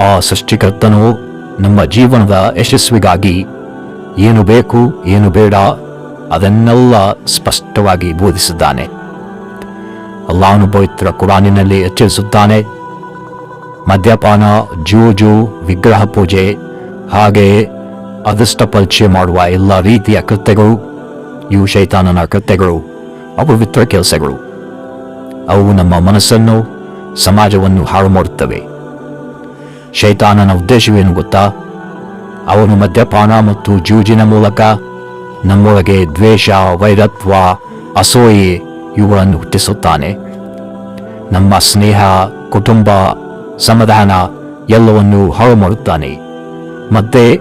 ಆ ಸೃಷ್ಟಿಕರ್ತನು ನಮ್ಮ ಜೀವನದ ಯಶಸ್ವಿಗಾಗಿ ಏನು ಬೇಕು, ಏನು ಬೇಡ ಅದನ್ನೆಲ್ಲ ಸ್ಪಷ್ಟವಾಗಿ ಬೋಧಿಸಿದ್ದಾನೆ. ಅಲ್ಲಾನು ಪವಿತ್ರ ಕುರಾನಿನಲ್ಲಿ ಎಚ್ಚರಿಸುತ್ತಾನೆ, ಮದ್ಯಪಾನ, ಜೂಜು, ವಿಗ್ರಹ ಪೂಜೆ ಹಾಗೆಯೇ ಅದೃಷ್ಟ ಪರಿಚಯ ಮಾಡುವ ಎಲ್ಲ ರೀತಿಯ ಕೃತ್ಯಗಳು, ಇವು ಶೈತಾನನ ಕೃತ್ಯಗಳು, ಅಪವಿತ್ರ ಕೆಲಸಗಳು. ಅವು ನಮ್ಮ ಮನಸ್ಸನ್ನು, ಸಮಾಜವನ್ನು ಹಾಳು ಮಾಡುತ್ತವೆ ಶೈತಾನನ ಉದ್ದೇಶವೇನು ಗೊತ್ತಾ? ಅವನು ಮದ್ಯಪಾನ ಮತ್ತು ಜೂಜಿನ ಮೂಲಕ ನಮ್ಮೊಳಗೆ ದ್ವೇಷ, ವೈರತ್ವ, ಅಸೂಯೆ ಇವುಗಳನ್ನು ಹುಟ್ಟಿಸುತ್ತಾನೆ. ನಮ್ಮ ಸ್ನೇಹ, ಕುಟುಂಬ, ಸಮಾಧಾನ ಎಲ್ಲವನ್ನು ಹಾಳು ಮಾಡುತ್ತಾನೆ ಮತ್ತೆ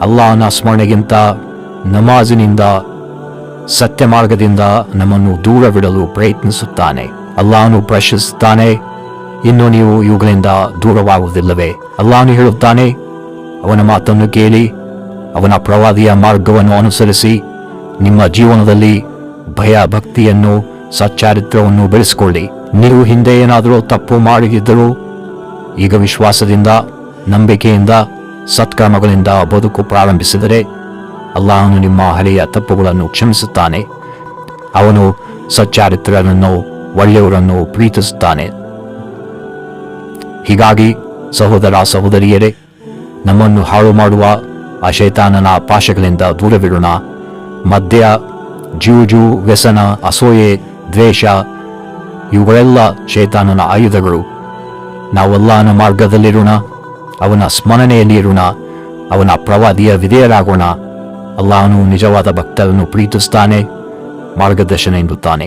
ಅಲ್ಲಾಹನ ಸ್ಮರಣೆಗಿಂತ, ನಮಾಜಿನಿಂದ ಸತ್ಯ ಮಾರ್ಗದಿಂದ ನಮ್ಮನ್ನು ದೂರವಿಡಲು ಪ್ರಯತ್ನಿಸುತ್ತಾನೆ. ಅಲ್ಲಾಹನು ಪ್ರಶ್ನಿಸುತ್ತಾನೆ ಇನ್ನು ನೀವು ಇವುಗಳಿಂದ ದೂರವಾಗುವುದಿಲ್ಲವೇ? ಅಲ್ಲಾನು ಹೇಳುತ್ತಾನೆ, ಅವನ ಮಾತನ್ನು ಕೇಳಿ, ಅವನ ಪ್ರವಾದಿಯ ಮಾರ್ಗವನ್ನು ಅನುಸರಿಸಿ, ನಿಮ್ಮ ಜೀವನದಲ್ಲಿ ಭಯ ಭಕ್ತಿಯನ್ನು ಸಚ್ಚಾರಿತ್ರವನ್ನು ಬೆಳೆಸಿಕೊಳ್ಳಿ. ನೀವು ಹಿಂದೆ ಏನಾದರೂ ತಪ್ಪು ಮಾಡಿದ್ದರೂ, ಈಗ ವಿಶ್ವಾಸದಿಂದ, ನಂಬಿಕೆಯಿಂದ, ಸತ್ಕರ್ಮಗಳಿಂದ ಬದುಕು ಪ್ರಾರಂಭಿಸಿದರೆ, ಅಲ್ಲಾಹನು ನಿಮ್ಮ ಹಳೆಯ ತಪ್ಪುಗಳನ್ನು ಕ್ಷಮಿಸುತ್ತಾನೆ. ಅವನು ಸಚ್ಚಾರಿತ್ರರನ್ನು, ಒಳ್ಳೆಯವರನ್ನು ಪ್ರೀತಿಸುತ್ತಾನೆ. ಹೀಗಾಗಿ ಸಹೋದರ ಸಹೋದರಿಯರೇ, ನಮ್ಮನ್ನು ಹಾಳು ಮಾಡುವ ಆ ಶೈತಾನನ ಪಾಶಗಳಿಂದ ದೂರವಿಡೋಣ. ಮದ್ಯ, ಜೂಜು, ವ್ಯಸನ, ಅಸೂಯೆ, ದ್ವೇಷ, ಇವುಗಳೆಲ್ಲ ಶೈತಾನನ ಆಯುಧಗಳು. ನಾವೆಲ್ಲನ ಮಾರ್ಗದಲ್ಲಿರೋಣ, ಅವನ ಸ್ಮರಣೆಯಲ್ಲಿ ಇರೋಣ ಅವನ ಪ್ರವಾದಿಯ ವಿಧೇಯರಾಗೋಣ. ಅಲ್ಲಾನು ನಿಜವಾದ ಭಕ್ತರನ್ನು ಪ್ರೀತಿಸ್ತಾನೆ, ಮಾರ್ಗದರ್ಶನ ನೀಡುತ್ತಾನೆ